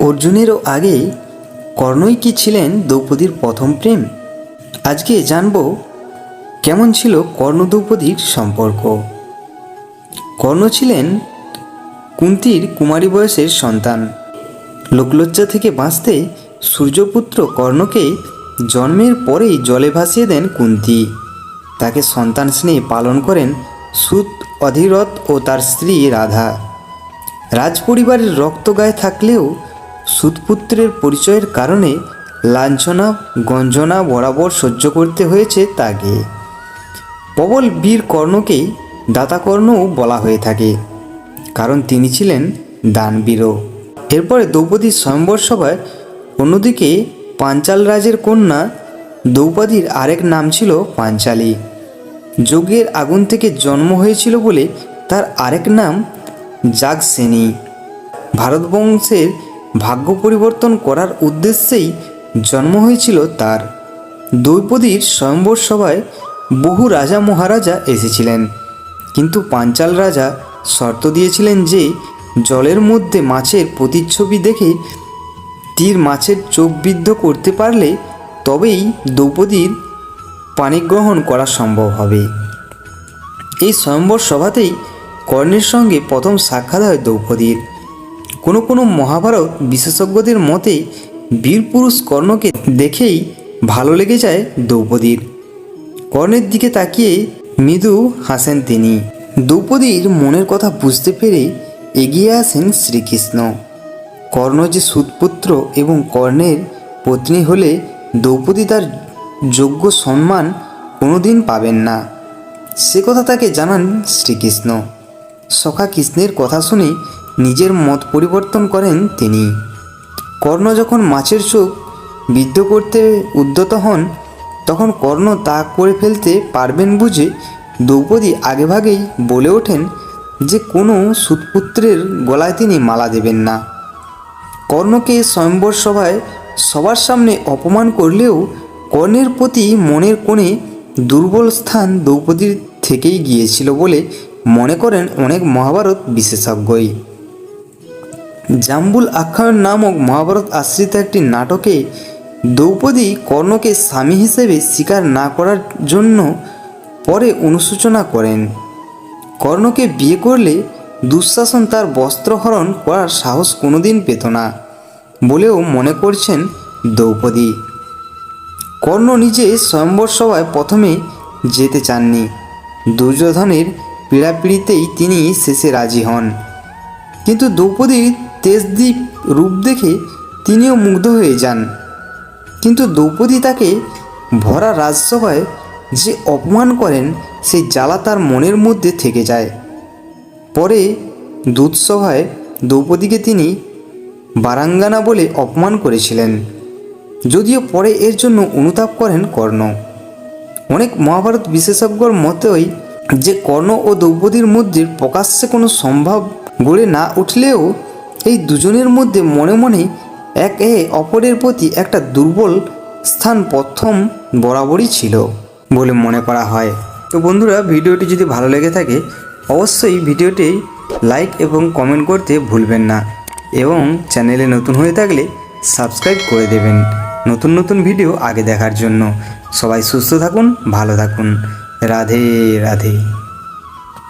অর্জুনেরও আগে কর্ণই কি ছিলেন দ্রৌপদীর প্রথম প্রেম? আজকে জানব কেমন ছিল কর্ণ দ্রৌপদীর সম্পর্ক। কর্ণ ছিলেন কুন্তির কুমারী বয়সের সন্তান। লোকলজ্জা থেকে বাঁচতে সূর্যপুত্র কর্ণকে জন্মের পরেই জলে ভাসিয়ে দেন কুন্তি। তাকে সন্তান স্নেহে পালন করেন সুত, অধীরথ ও তার স্ত্রী রাধা। রাজপরিবারের রক্ত গায়ে থাকলেও সুতপুত্রের পরিচয়ের কারণে লাঞ্ছনা, গঞ্জনা বরাবর সহ্য করতে হয়েছে তাকে। প্রবল বীর কর্ণকেই দাতাকর্ণও বলা হয়ে থাকে, কারণ তিনি ছিলেন দানবীরও এরপরে দ্রৌপদীর স্বয়ম্বর সভায় অন্যদিকে পাঞ্চাল রাজের কন্যা দ্রৌপদীর আরেক নাম ছিল পাঞ্চালী। যজ্ঞের আগুন থেকে জন্ম হয়েছিল বলে তার আরেক নাম জাগসেনী। ভারতবংশের ভাগ্য পরিবর্তন করার উদ্দেশ্যেই জন্ম হয়েছিল তার। দ্রৌপদীর স্বয়ম্বর সভায় বহু রাজা মহারাজা এসেছিলেন। কিন্তু পাঞ্চাল রাজা শর্ত দিয়েছিলেন যে, জলের মধ্যে মাছের প্রতিচ্ছবি দেখে তীর মাছের চোখ বিদ্ধ করতে পারলে তবেই দ্রৌপদীর পানিগ্রহণ করা সম্ভব হবে। এই স্বয়ম্বর সভাতেই কর্ণের সঙ্গে প্রথম সাক্ষাৎ হয় দ্রৌপদীর। কোনো কোনো মহাভারত বিশেষজ্ঞদের মতে বীরপুরুষ কর্ণকে দেখেই ভালো লেগে যায় দ্রৌপদীর। কর্ণের দিকে তাকিয়ে মৃদু হাসেন তিনি। দ্রৌপদীর মনের কথা বুঝতে পেরে এগিয়ে আসেন শ্রীকৃষ্ণ। কর্ণ যে সুতপুত্র এবং কর্ণের পত্নী হলে দ্রৌপদী তার যোগ্য সম্মান কোনোদিন পাবেন না। সে কথা তাকে জানান শ্রীকৃষ্ণ। সখা কৃষ্ণের কথা শুনে নিজের মত পরিবর্তন করেন তিনি। কর্ণ যখন মাছের চোখ বিদ্ধ করতে উদ্যত হন, তখন কর্ণ তা করে ফেলতে পারবেন বুঝে দ্রৌপদী আগেভাগেই বলে ওঠেন যে কোনো সুতপুত্রের গলায় তিনি মালা দেবেন না। কর্ণকে স্বয়ম্বর সভায় সবার সামনে অপমান করলেও কর্ণের প্রতি মনের কোণে দুর্বল স্থান দ্রৌপদীর থেকেই গিয়েছিল বলে মনে করেন অনেক মহাভারত বিশেষজ্ঞই। জাম্বুল আখ্যায়ন নামক মহাভারত আশ্রিত একটি নাটকে দ্রৌপদী কর্ণকে স্বামী হিসেবে স্বীকার না করার জন্য পরে অনুশোচনা করেন। কর্ণকে বিয়ে করলে দুঃশাসন তার বস্ত্রহরণ করার সাহস কোনোদিন পেত না বলেও মনে করছেন দ্রৌপদী। কর্ণ নিজে স্বয়ম্বর সভায় প্রথমে যেতে চাননি। দুর্যোধনের পীড়াপিড়িতেই তিনি শেষে রাজি হন। কিন্তু দ্রৌপদীর তেজদীপ রূপ দেখে তিনিও মুগ্ধ হয়ে যান। কিন্তু দ্রৌপদী তাকে ভরা রাজসভায় যে অপমান করেন সেই জ্বালা তার মনের মধ্যে থেকে যায়। পরে দুধসভায় দ্রৌপদীকে তিনি বারাঙ্গানা বলে অপমান করেছিলেন। যদিও পরে এর জন্য অনুতাপ করেন কর্ণ। অনেক মহাভারত বিশেষজ্ঞর মতেই যে কর্ণ ও দ্রৌপদীর মধ্যে প্রকাশ্যে কোনো সম্ভব গড়ে না উঠলেও এই দুজনের মধ্যে মনে মনে এক এ অপরের প্রতি একটা দুর্বল স্থান প্রথম বরাবরই ছিল বলে মনে করা হয়। তো বন্ধুরা, ভিডিওটি যদি ভালো লেগে থাকে, অবশ্যই ভিডিওটি লাইক এবং কমেন্ট করতে ভুলবেন না এবং চ্যানেলে নতুন হয়ে থাকলে সাবস্ক্রাইব করে দেবেন নতুন নতুন ভিডিও আগে দেখার জন্য। সবাই সুস্থ থাকুন, ভালো থাকুন। রাধে রাধে।